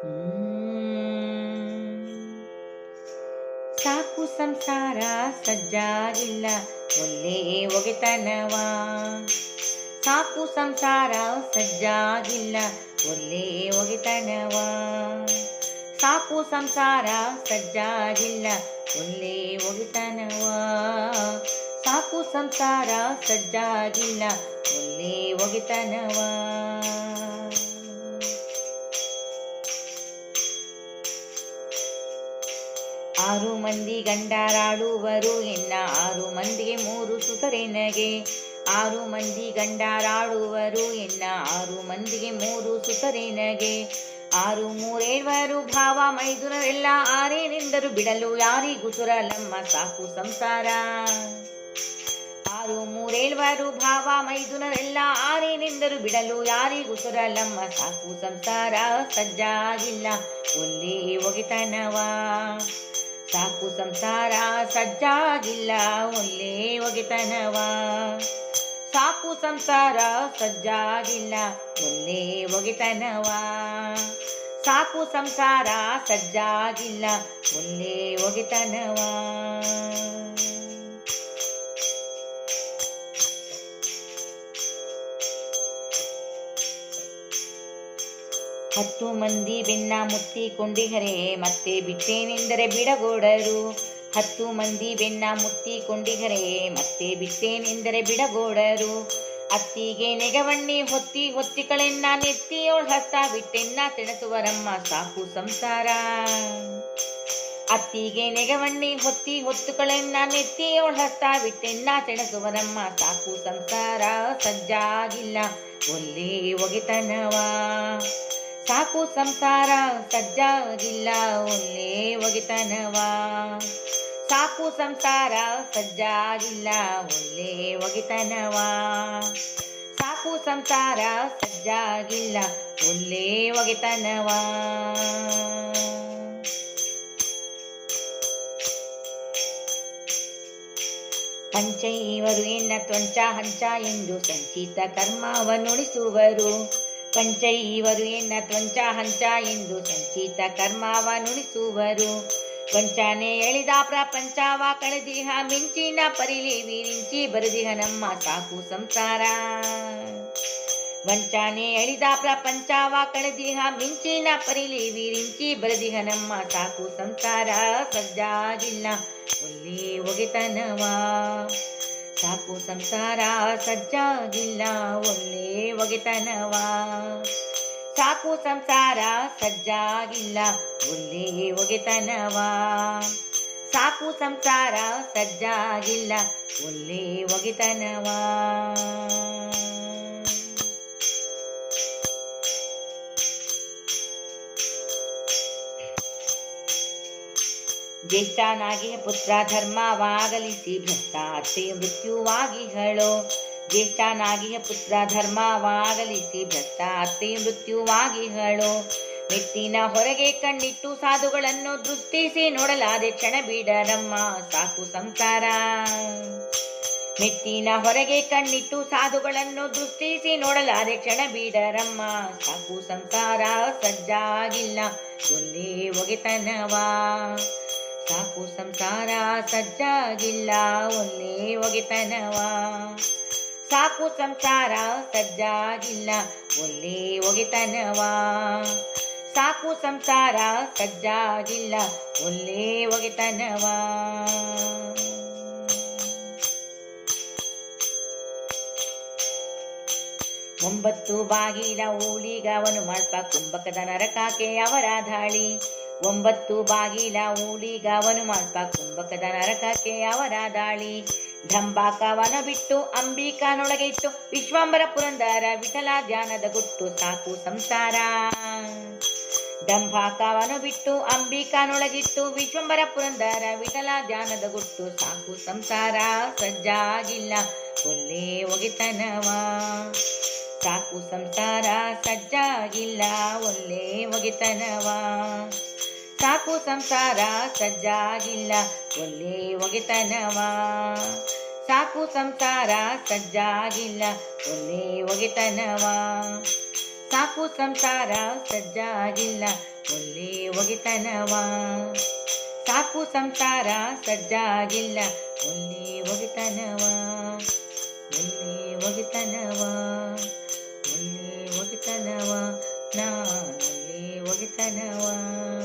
ಸಾಕು ಸಂಸಾರ ಸಜ್ಜಾಗಿಲ್ಲ ಒಲ್ಲೇ ಒಗೆತನವ. ಸಾಕು ಸಂಸಾರ ಸಜ್ಜಾಗಿಲ್ಲ ಒಲ್ಲೇ ಒಗೆತನವ. ಸಾಕು ಸಂಸಾರ ಸಜ್ಜಾಗಿಲ್ಲ ಒಲ್ಲೇ ಒಗೆತನವ. ಸಾಕು ಸಂಸಾರ ಸಜ್ಜಾಗಿಲ್ಲ ಒಲ್ಲೇ ಒಗೆತನವ. ಆರು ಮಂದಿ ಗಂಡಾರಾಡುವರು. ಎನ್ನ ಆರು ಮಂದಿಗೆ ಮೂರು ಸುತರೆನಗೆ ಆರು ಮಂದಿ ಗಂಡಾರಾಡುವರು. ಎನ್ನ ಆರು ಮಂದಿಗೆ ಮೂರು ಸುತರೆನಗೆ ಆರು ಮೂರೇಳ್ವರು ಭಾವ ಮೈದುನರೆಲ್ಲ ಆರೇನೆಂದರು ಬಿಡಲು ಯಾರಿಗೂ ಸುರಲಮ್ಮ ಸಾಕು ಸಂಸಾರ. ಆರು ಮೂರೇಳ್ವರು ಭಾವ ಮೈದುನರೆಲ್ಲ ಆರೇನೆಂದರು ಬಿಡಲು ಯಾರಿಗೂ ಸುರಲಮ್ಮ ಸಾಕು ಸಂಸಾರ. ಸಜ್ಜಾಗಿಲ್ಲ ಒಂದೇ ಒಗೆತನವ ಸಾಕು ಸಂಸಾರ ಸಜ್ಜಾಗಿಲ್ಲ ಒಲ್ಲೇ ಒಗೆತನವ. ಸಾಕು ಸಂಸಾರ ಸಜ್ಜಾಗಿಲ್ಲ, ಒಳ್ಳೇ ಒಗೆತನವ. ಸಾಕು ಸಂಸಾರ ಸಜ್ಜಾಗಿಲ್ಲ, ಒಳ್ಳೇ ಒಗೆತನವ. ಹತ್ತು ಮಂದಿ ಬೆನ್ನ ಮುತ್ತಿ ಕೊಂಡಿಹರೆ, ಮತ್ತೆ ಬಿಟ್ಟೇನೆಂದರೆ ಬಿಡಗೋಡರು. ಹತ್ತು ಮಂದಿ ಬೆನ್ನ ಮುತ್ತಿ ಕೊಂಡಿಹರೆ, ಮತ್ತೆ ಬಿಟ್ಟೇನೆಂದರೆ ಬಿಡಗೋಡರು. ಅತ್ತಿಗೆ ನೆಗವಣ್ಣಿ ಹೊತ್ತಿ ಹೊತ್ತಿಕಳೆನ್ನ ನೆತ್ತಿಯೋಳ್ ಹಸ್ತ ಬಿಟ್ಟೆನ್ನ ತೆಣಸುವರಮ್ಮ ಸಾಕು ಸಂಸಾರ. ಅತ್ತಿಗೆ ನೆಗವಣ್ಣಿ ಹೊತ್ತಿ ಹೊತ್ತುಕಳೆನ್ನ ನೆತ್ತಿಯೋಳ್ ಹಸ್ತ ಬಿಟ್ಟೆನ್ನ ತೆಣಸುವರಮ್ಮ ಸಾಕು ಸಂಸಾರ. ಸಜ್ಜಾಗಿಲ್ಲ ಒಲ್ಲೇ ಒಗೆತನವ. ಸಾಕು ಸಂಸಾರ ಸಜ್ಜಾಗಿಲ್ಲ, ಒಳ್ಳೆ ಒಗೆತನವ. ಸಾಕು ಸಂಸಾರ ಸಜ್ಜಾಗಿಲ್ಲ ಒಲ್ಲೇ ಒಗೆತನವ. ಸಾಕು ಸಂಸಾರ ಸಜ್ಜಾಗಿಲ್ಲ ಒಲ್ಲೇ ಒಗೆತನವ. ಪಂಚೈವರು ಎನ್ನ ತ್ವಂಚ ಹಂಚ ಎಂದು ಸಂಚಿತ ಕರ್ಮವನ್ನುಳಿಸುವರು. ಪಂಚೈವರು ಎನ್ನ ತ್ವಂಚ ಹಂಚ ಎಂದು ಸಂಚಿತ ನುಡಿಸುವರು ಕೊಂಚಾನೆ ಎಳಿದ ಪ್ರಪಂಚವ ಕಳೆದಿಹ ಮಿಂಚಿನ ಪರಿಲಿ ವಿರಿಂಚಿ ಬರದಿಹ ನಮ್ಮ ಸಾಕು ಸಂಸಾರ. ವಂಚಾನೆ ಎಳಿದ ಪ್ರಪಂಚವ ಕಳೆದಿಹ ಮಿಂಚಿನ ಪರಿಲಿ ವಿರಿಂಚಿ ಬರದಿಹ ನಮ್ಮ ಸಾಕು ಸಂಸಾರ. ಸಜ್ಜಾಗಿಲ್ಲ ಒಲ್ಲಿ ಒಗೆತನವ. ಸಾಕು ಸಂಸಾರ ಸಜ್ಜಾಗಿಲ್ಲ, ಒಳ್ಳೆ ಒಗೆತನವ. ಸಾಕು ಸಂಸಾರ ಸಜ್ಜಾಗಿಲ್ಲ, ಒಳ್ಳೆ ಒಗೆತನವ. ಸಾಕು ಸಂಸಾರ ಸಜ್ಜಾಗಿಲ್ಲ, ಒಳ್ಳೆ ಒಗೆತನವ. ಜ್ಯೇಷ್ಠನಾಗಿ ಪುತ್ರ ಧರ್ಮವಾಗಲಿಸಿ ಭ್ರಷ್ಟ ಮೃತ್ಯುವಾಗಿ ಹೇಳೋ. ಜ್ಯೇಷ್ಠನಾಗಿ ಪುತ್ರ ಧರ್ಮವಾಗಲಿಸಿ ಭ್ರಷ್ಟ ಅತ್ತೆ ಮೃತ್ಯುವಾಗಿ ಹೇಳೋ. ಮೆಟ್ಟಿನ ಹೊರಗೆ ಕಣ್ಣಿಟ್ಟು ಸಾಧುಗಳನ್ನು ದೃಷ್ಟಿಸಿ ನೋಡಲಾದೆ ಕ್ಷಣ ಬೀಡರಮ್ಮ, ಸಾಕು ಸಂಸಾರ. ಮೆತ್ತಿನ ಹೊರಗೆ ಕಣ್ಣಿಟ್ಟು ಸಾಧುಗಳನ್ನು ದೃಷ್ಟಿಸಿ ನೋಡಲಾದೆ ಕ್ಷಣ ಬೀಡರಮ್ಮ, ಸಾಕು ಸಂಸಾರ ಸಜ್ಜಾಗಿಲ್ಲ, ಒಂದೇ ಒಗೆತನವ. ಸಾಕು ಸಂಸಾರ ಸಜ್ಜಾಗಿಲ್ಲ ಒಂದೇ ಒಗೆತನವ. ಸಾಕು ಸಂಸಾರ ಸಜ್ಜಾಗಿಲ್ಲ ಒಲ್ಲೇ ಒಗೆತನವ. ಸಾಕು ಸಂಸಾರ ಸಜ್ಜಾಗಿಲ್ಲ ಒಲ್ಲೇ ಒಗೆತನವ. ಒಂಬತ್ತು ಬಾಗಿಲ ಊಳಿಗವನು, ಮಲ್ಪ ಕುಂಭಕದ ನರಕಾಕೆ ಅವರ ಧಾಳಿ ಒಂಬತ್ತು ಬಾಗಿಲ ಊಳಿಗವನು ಮಾಲ್ಪ ಕುಂಭಕದ ನರಕಕ್ಕೆ ಅವರ ದಾಳಿ. ಢಂಬಾಕವನ ಬಿಟ್ಟು ಅಂಬಿಕಾನೊಳಗೆ ಇಟ್ಟು ವಿಶ್ವಾಂಬರ ಪುರಂದರ ವಿಠಲ ಧ್ಯಾನದ ಗುಟ್ಟು ಸಾಕು ಸಂಸಾರ. ದಂಭಾಕವನು ಬಿಟ್ಟು ಅಂಬಿಕಾನೊಳಗಿಟ್ಟು ವಿಶ್ವಂಬರ ಪುರಂದರ ವಿಠಲ ಧ್ಯಾನದ ಗುಟ್ಟು ಸಾಕು ಸಂಸಾರ. ಸಜ್ಜಾಗಿಲ್ಲ ಒಲ್ಲೇ ಒಗೆತನವ. ಸಾಕು ಸಂಸಾರ, ಸಜ್ಜಾಗಿಲ್ಲ ಒಲ್ಲೇ ಒಗೆತನವ. ಸಾಕು ಸಂಸಾರ ಸಜ್ಜಾಗಿಲ್ಲ, ಒಳ್ಳೆ ಒಗೆತನವ. ಸಾಕು ಸಂಸಾರ ಸಜ್ಜಾಗಿಲ್ಲ, ಒಳ್ಳೆ ಒಗೆತನವ. ಸಾಕು ಸಂಸಾರ ಸಜ್ಜಾಗಿಲ್ಲ, ಒಳ್ಳೆ ಒಗಿತನವ. ಸಾಕು ಸಂಸಾರ ಸಜ್ಜಾಗಿಲ್ಲ, ಒಳ್ಳೆ ಒಗಿತನವ. ಒಳ್ಳೆ ಒಗಿತನವ. ಒಳ್ಳೆ ಒಗಿತನವ. ನಾನೊಳ್ಳೆ ಒಗಿತನವ.